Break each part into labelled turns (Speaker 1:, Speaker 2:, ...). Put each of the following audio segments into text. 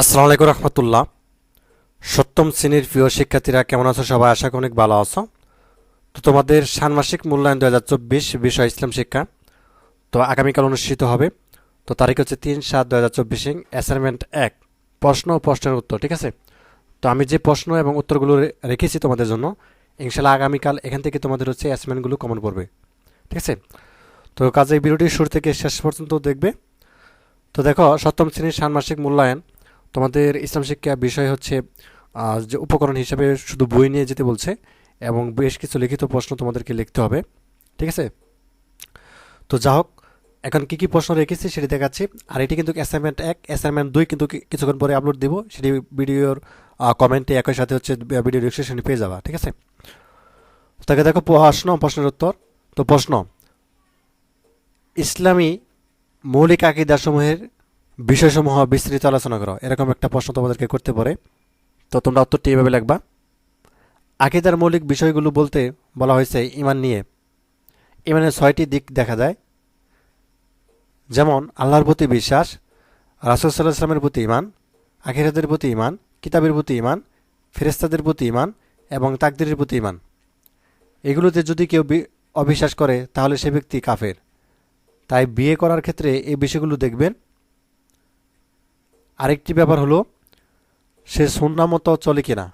Speaker 1: আসসালামু আলাইকুম রহমতুল্লাহ। সপ্তম শ্রেণির প্রিয় শিক্ষার্থীরা কেমন আছো? সবাই আশা করি অনেক ভালো আছো। তো তোমাদের ষান্মাসিক মূল্যায়ন দু হাজার চব্বিশ বিষয় ইসলাম শিক্ষা। তো আগামীকাল অনুষ্ঠিত হবে। তো তারিখ হচ্ছে তিন সাত দু হাজার চব্বিশে অ্যাসাইনমেন্ট এক। প্রশ্ন ও প্রশ্নের উত্তর, ঠিক আছে? তো আমি যে প্রশ্ন এবং উত্তরগুলো রেখেছি তোমাদের জন্য ইনশাল্লাহ আগামীকাল এখান থেকে তোমাদের হচ্ছে অ্যাসাইনমেন্টগুলো কমন পড়বে, ঠিক আছে? তো কাজে ভিডিওটি শুরু থেকে শেষ পর্যন্ত দেখবে। তো দেখো, সপ্তম শ্রেণির ষান্মাসিক মূল্যায়ন তোমাদের ইসলাম শিক্ষা বিষয় হচ্ছে যে উপকরণ হিসাবে শুধু বই নিয়ে যেতে বলছে এবং বেশ কিছু লিখিত প্রশ্ন তোমাদেরকে লিখতে হবে, ঠিক আছে? তো যা হোক, এখন কী কী প্রশ্ন রেখেছি সেটি দেখাচ্ছি। আর এটি কিন্তু অ্যাসাইনমেন্ট এক অ্যাসাইনমেন্ট দুই কিন্তু কিছুক্ষণ পরে আপলোড দিব। সেটি ভিডিওর কমেন্টে একই সাথে হচ্ছে ভিডিও ডিসক্রিপশনে পেয়ে যাবা, ঠিক আছে? তাকে দেখো প্রশ্ন, প্রশ্নের উত্তর। তো প্রশ্ন, ইসলামী মৌলিক আকিদাসমূহের বিষয়সমূহ বিস্তৃত আলোচনা করো। এরকম একটা প্রশ্ন তোমাদেরকে করতে পারে। তো তোমরা উত্তরটি এভাবে লিখবা। আকিদার মৌলিক বিষয়গুলো বলতে বলা হয়েছে ইমান নিয়ে। ইমানের ছয়টি দিক দেখা যায়। যেমন, আল্লাহর প্রতি বিশ্বাস, রাসুল সাল্লাহ ইসলামের প্রতি ইমান আখিরাতের প্রতি ইমান কিতাবের প্রতি ইমান ফেরেস্তাদের প্রতি ইমান এবং তাকদিরের প্রতি ইমান এগুলোতে যদি কেউ অবিশ্বাস করে, তাহলে সে ব্যক্তি কাফের। তাই বিয়ে করার ক্ষেত্রে এই বিষয়গুলো দেখবেন। আরেকটি ব্যাপার হলো, সে সুন্না মতো চলে কিনা,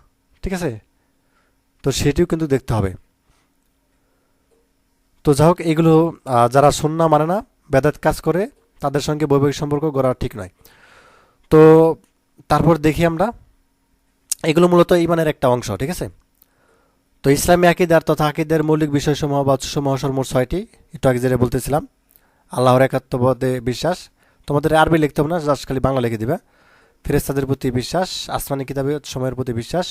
Speaker 1: ঠিক আছে? তো সেটিও কিন্তু দেখতে হবে। তো যাই হোক, এগুলো যারা সুন্না মানে না, বেদাত কাজ করে, তাদের সঙ্গে বৈবাহিক সম্পর্ক গড়া ঠিক নয়। তো তারপর দেখি আমরা, এগুলো মূলত ইমানের একটা অংশ, ঠিক আছে? তো ইসলামী আকিদার তথা আকিদের মৌলিক বিষয়সমূহ বা উৎসসমূহ সর্বমোট ছয়টি, একটু আগে যেটা বলতেছিলাম, আল্লাহর একাত্মবাদে বিশ্বাস। তোমাদের আরবি লিখতে হবে না, জাস্ট খালি বাংলা লিখে দিবে। ফেরেস্তাদের প্রতি বিশ্বাস, আসমানি কিতাবে সময়ের প্রতি বিশ্বাস,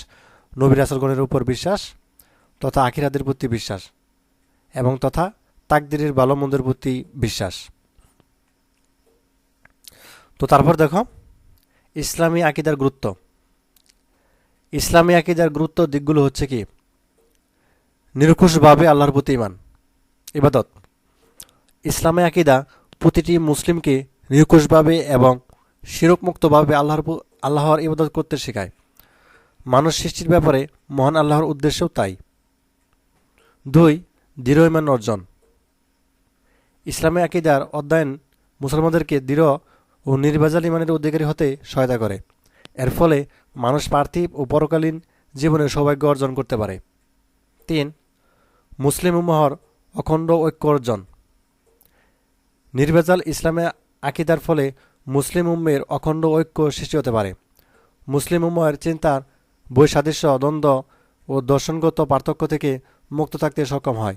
Speaker 1: নবীর আসলগণের উপর বিশ্বাস, তথা আখিরাদের প্রতি বিশ্বাস, এবং তথা তাকদিরের ভালো মন্দের প্রতি বিশ্বাস। তো তারপর দেখো, ইসলামী আকিদার গুরুত্ব। ইসলামী আকিদার গুরুত্ব দিকগুলো হচ্ছে কি? নিরঙ্কুশভাবে আল্লাহর প্রতি ইমান ইবাদত। ইসলামী আকিদা প্রতিটি মুসলিমকে নিরঙ্কুশভাবে এবং শিরকমুক্তভাবে আল্লাহর আল্লাহর ইবাদত করতে শেখায়। মানুষ সৃষ্টির ব্যাপারে মহান আল্লাহর উদ্দেশ্যও তাই। দুই, দৃঢ় ইমান অর্জন। ইসলামী আকিদার অধ্যয়ন মুসলমানদেরকে দৃঢ় ও নির্বাজাল ইমানের অধিকারী হতে সহায়তা করে। এর ফলে মানুষ পার্থিব ও পরকালীন জীবনে সৌভাগ্য অর্জন করতে পারে। তিন, মুসলিম উম্মাহর অখণ্ড ঐক্য অর্জন। নির্ভেজাল ইসলামে আকিদার ফলে মুসলিম উম্মের অখণ্ড ঐক্য সৃষ্টি হতে পারে। মুসলিম উম্মের চিন্তার বৈসাদৃশ্য দ্বন্দ্ব ও দর্শনগত পার্থক্য থেকে মুক্ত থাকতে সক্ষম হয়।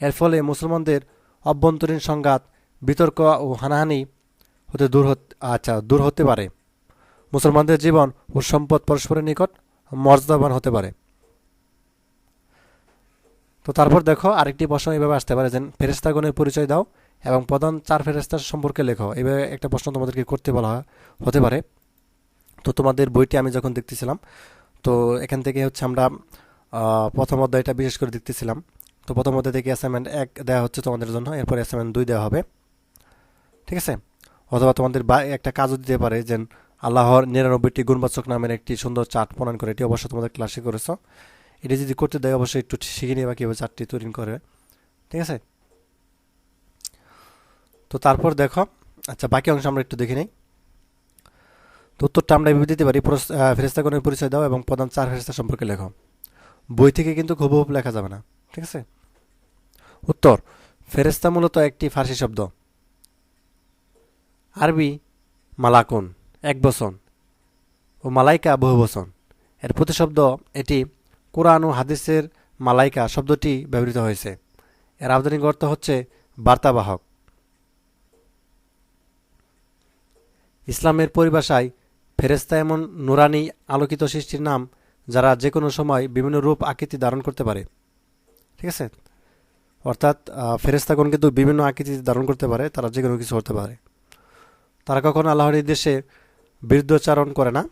Speaker 1: এর ফলে মুসলমানদের অভ্যন্তরীণ সংঘাত, বিতর্ক ও হানাহানি হতে দূর আচ্ছা দূর হতে পারে। মুসলমানদের জীবন ও সম্পদ পরস্পরের নিকট মর্যাদাবান হতে পারে। তো তারপর দেখো আরেকটি প্রশ্ন এভাবে আসতে পারে যে ফেরেস্তাগণের পরিচয় দাও। এবং প্রধান চার ফেরেস্তার সম্পর্কে লেখো। এভাবে একটা প্রশ্ন তোমাদেরকে করতে বলা হতে পারে। তো তোমাদের বইটি আমি যখন দেখতেছিলাম, তো এখান থেকে হচ্ছে আমরা প্রথম অধ্যায়টা বিশেষ করে দেখতেছিলাম। তো প্রথম অধ্যায় থেকে অ্যাসাইনমেন্ট এক দেওয়া হচ্ছে তোমাদের জন্য, এরপর অ্যাসাইনমেন্ট দুই দেওয়া হবে। ঠিক আছে? অথবা তোমাদের বা, একটা কাজও দিতে পারে যে আল্লাহর নিরানব্বইটি গুণবাচক নামের একটি সুন্দর চার্ট প্রণয়ন করে, এটি অবশ্য তোমাদের ক্লাসে করেছ। এটি যদি করতে দেয়, অবশ্যই একটু শিখে নিয়ে বা কীভাবে চার্টটি তৈরি করে। ঠিক আছে? তো তারপর দেখো আচ্ছা বাকি অংশ আমরা একটু দেখে নিই। তো উত্তরটা আমরা এভাবে দিতে পারি আহ, পরিচয় দাও এবং প্রধান চার ফেরেস্তা সম্পর্কে লেখো। বই থেকে কিন্তু হুবহুব লেখা যাবে না ঠিক আছে? উত্তর ফেরেস্তা মূলত একটি ফার্সি শব্দ। আরবি মালাকুন এক বচন ও মালাইকা বহু বচন। এর প্রতিশব্দ এটি কোরআন ও হাদিসের মালাইকা শব্দটি ব্যবহৃত হয়েছে। এর আধুনিক অর্থ হচ্ছে বার্তাবাহক। ইসলামের পরিভাষায় ফেরেস্তা এমন নুরানি আলোকিত সৃষ্টির নাম যারা যে কোনো সময় বিভিন্ন রূপ আকৃতি ধারণ করতে পারে। ঠিক আছে? অর্থাৎ ফেরেস্তাগণ কিন্তু বিভিন্ন আকৃতি ধারণ করতে পারে, তারা যে কোনো কিছু হতে পারে। তারা কখনো আল্লাহর নির্দেশে বিরুদ্ধচারণ করে না,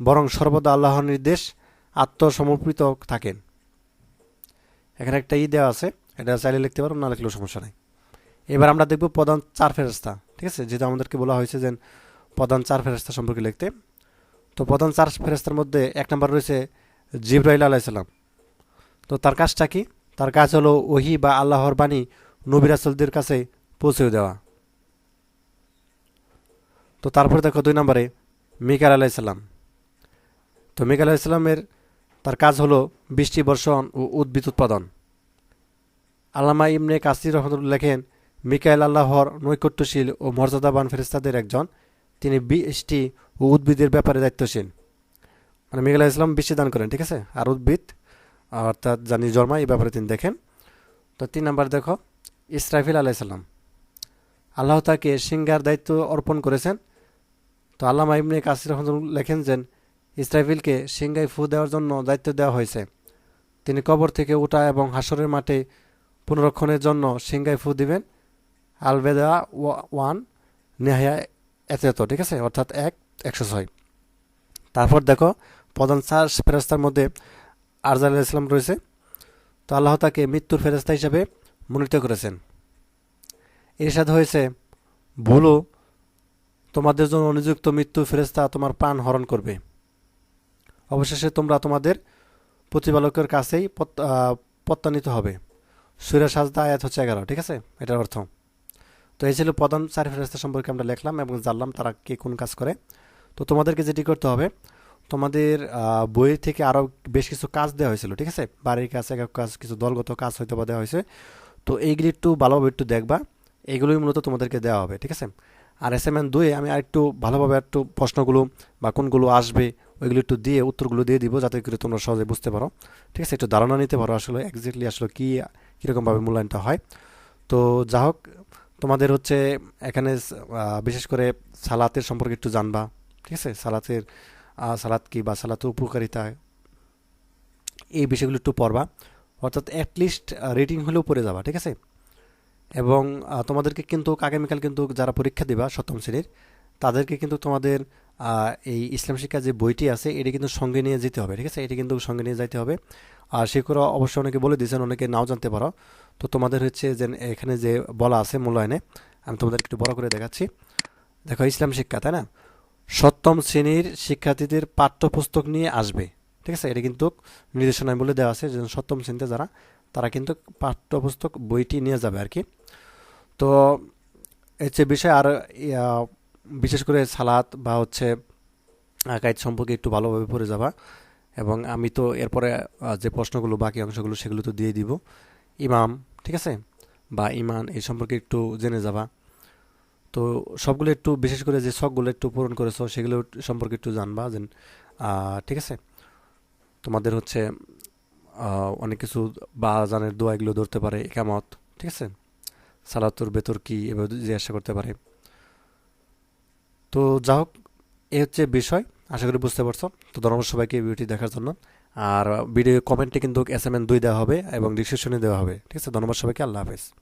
Speaker 1: বরং সর্বদা আল্লাহর নির্দেশ আত্মসমর্পিত থাকেন। এখানে একটা ই দেওয়া আছে, এটা চাইলে লিখতে পারো, না লিখলেও সমস্যা নেই। এবার আমরা দেখব প্রধান চার ফেরস্তা ঠিক আছে? যেহেতু আমাদেরকে বলা হয়েছে যে প্রধান চার ফেরস্তা সম্পর্কে লিখতে। তো প্রধান চার ফেরেস্তার মধ্যে এক নম্বর রয়েছে জিব্রাইল আলাইসাল্লাম তো তার কাজটা কি? তার কাজ হলো ওহি বা আল্লাহর বাণী নবিরাসলদের কাছে পৌঁছে দেওয়া। তো তারপরে দেখো দুই নম্বরে মিকাল আলাইসাল্লাম তো মিকাল আলাইসাল্লামের তার কাজ হলো বৃষ্টি, বর্ষণ ও উদ্ভিদ উৎপাদন। আল্লামা ইমনে কাসির রহমতুল্লাহ লেখেন, মিকাইল আল্লাহর নৈকট্যশীল ও মর্যাদাবান ফেরেস্তাদের একজন তিনি বৃষ্টি ও উদ্ভিদের ব্যাপারে দায়িত্বশীল। মানে মিকাইল ইসলাম বৃষ্টি দান করেন, ঠিক আছে? আর উদ্ভিদ, অর্থাৎ জানি জন্মা এই ব্যাপারে তিনি দেখেন। তো তিন নাম্বার দেখো, ইসরাফিল আলাইসাল্লাম আল্লাহ তাকে সিঙ্গার দায়িত্ব অর্পণ করেছেন। তো আল্লামা ইমনে কাসির লেখেন যে, ইসরাফিলকে সিঙ্গাই ফু দেওয়ার জন্য দায়িত্ব দেওয়া হয়েছে। তিনি কবর থেকে ওঠা এবং হাসরের মাঠে পুনরক্ষণের জন্য সিঙ্গাই ফু দিবেন। আলবেদা ওয়ান নেহায়া এত ঠিক আছে? অর্থাৎ এক, একশো ছয়। তারপর দেখো, প্রধান চার ফেরস্তার মধ্যে আরজা আলাহ ইসলাম রয়েছে। তো আল্লাহ তাকে মৃত্যুর ফেরস্তা হিসাবে মনোনীত করেছেন। এর সাথে হয়েছে, ভুলো, তোমাদের জন্য নিযুক্ত মৃত্যু ফেরেস্তা তোমার প্রাণ হরণ করবে। অবশেষে তোমরা তোমাদের প্রতিপালকের কাছেই প্রত্যানিত হবে। সুরা সাজদা আয়াত হচ্ছে এগারো, ঠিক আছে? এটার অর্থ। তো এই ছিল প্রধান চার ফেরস্তা সম্পর্কে আমরা লিখলাম এবং জানলাম তারা কে কোন কাজ করে। তো তোমাদেরকে যেটি করতে হবে, তোমাদের বইয়ের থেকে আরও বেশ কিছু কাজ দেওয়া হয়েছিল, ঠিক আছে? বাড়ির কাজ এক কাজ, কিছু দলগত কাজ হয়তো বা দেওয়া হয়েছে। তো এইগুলি একটু ভালোভাবে একটু দেখবা, এগুলোই মূলত তোমাদেরকে দেওয়া হবে, ঠিক আছে? আর এস এম এন দুয়ে আমি আরেকটু ভালোভাবে একটু প্রশ্নগুলো বা কোনগুলো আসবে, ওইগুলো একটু দিয়ে, উত্তরগুলো দিয়ে দিব যাতে করে তোমরা সহজে বুঝতে পারো, ঠিক আছে? একটু ধারণা নিতে পারো আসলে একজ্যাক্টলি আসলে কী, কীরকমভাবে মূল্যায়নটা হয়। তো যা হোক তোমাদের হচ্ছে এখানে বিশেষ করে সালাতের সম্পর্কে একটু জানবা, ঠিক আছে? সালাতের সালাত কি বা সালাতের উপকারিতা? এই বিষয়গুলো একটু পড়বা। অর্থাৎ অ্যাটলিস্ট রেটিং হলেও পড়ে যাবা, ঠিক আছে? এবং তোমাদেরকে কিন্তু আগামীকাল কিন্তু যারা পরীক্ষা দিবা সপ্তম শ্রেণির, তাদেরকে কিন্তু তোমাদের এই ইসলাম শিক্ষা যে বইটি আছে, এটি কিন্তু সঙ্গে নিয়ে যেতে হবে, ঠিক আছে? এটি কিন্তু সঙ্গে নিয়ে যাইতে হবে। আর শিক্ষকরা অবশ্যই অনেকে বলে দিয়েছেন, অনেকে নাও জানতে পারো। তো তোমাদের হচ্ছে যে এখানে যে বলা আছে মূল্যায়নে, আমি তোমাদের একটু বড় করে দেখাচ্ছি। দেখো, ইসলাম শিক্ষা, তাই না? সপ্তম শ্রেণির শিক্ষার্থীদের পাঠ্যপুস্তক নিয়ে আসবে, ঠিক আছে? এটা কিন্তু নির্দেশনায় বলে দেওয়া আছে যে সপ্তম শ্রেণীতে যারা, তারা কিন্তু পাঠ্যপুস্তক বইটি নিয়ে যাবে আর কি। তো হচ্ছে বিষয় আর বিশেষ করে সালাত বা হচ্ছে আকাইদ সম্পর্কে একটু ভালোভাবে পড়ে যাবা। এবং আমি তো এরপরে যে প্রশ্নগুলো, বাকি অংশগুলো, সেগুলো তো দিয়ে দিব। ইমাম ঠিক আছে? বা ইমান এই সম্পর্কে একটু জেনে যাবা। তো সবগুলো একটু, বিশেষ করে যে শখগুলো একটু পূরণ করেছ, সেগুলো সম্পর্কে একটু জানবা যে ঠিক আছে? তোমাদের হচ্ছে অনেক কিছু বা জানের দোয়া এগুলো ধরতে পারে একামত, ঠিক আছে? সালাতুর বেতর কি, এভাবে জিজ্ঞাসা করতে পারে। তো যা হোক এ হচ্ছে বিষয়, আশা করি বুঝতে পারছ। তো ধন্যবাদ সবাইকে ভিডিওটি দেখার জন্য। আর ভিডিও কমেন্টে কিন্তু এস এম এন দুই দেওয়া হবে এবং ডিসক্রিপশনে দেওয়া হবে। ঠিক আছে? ধন্যবাদ সবাইকে। আল্লাহ হাফেজ।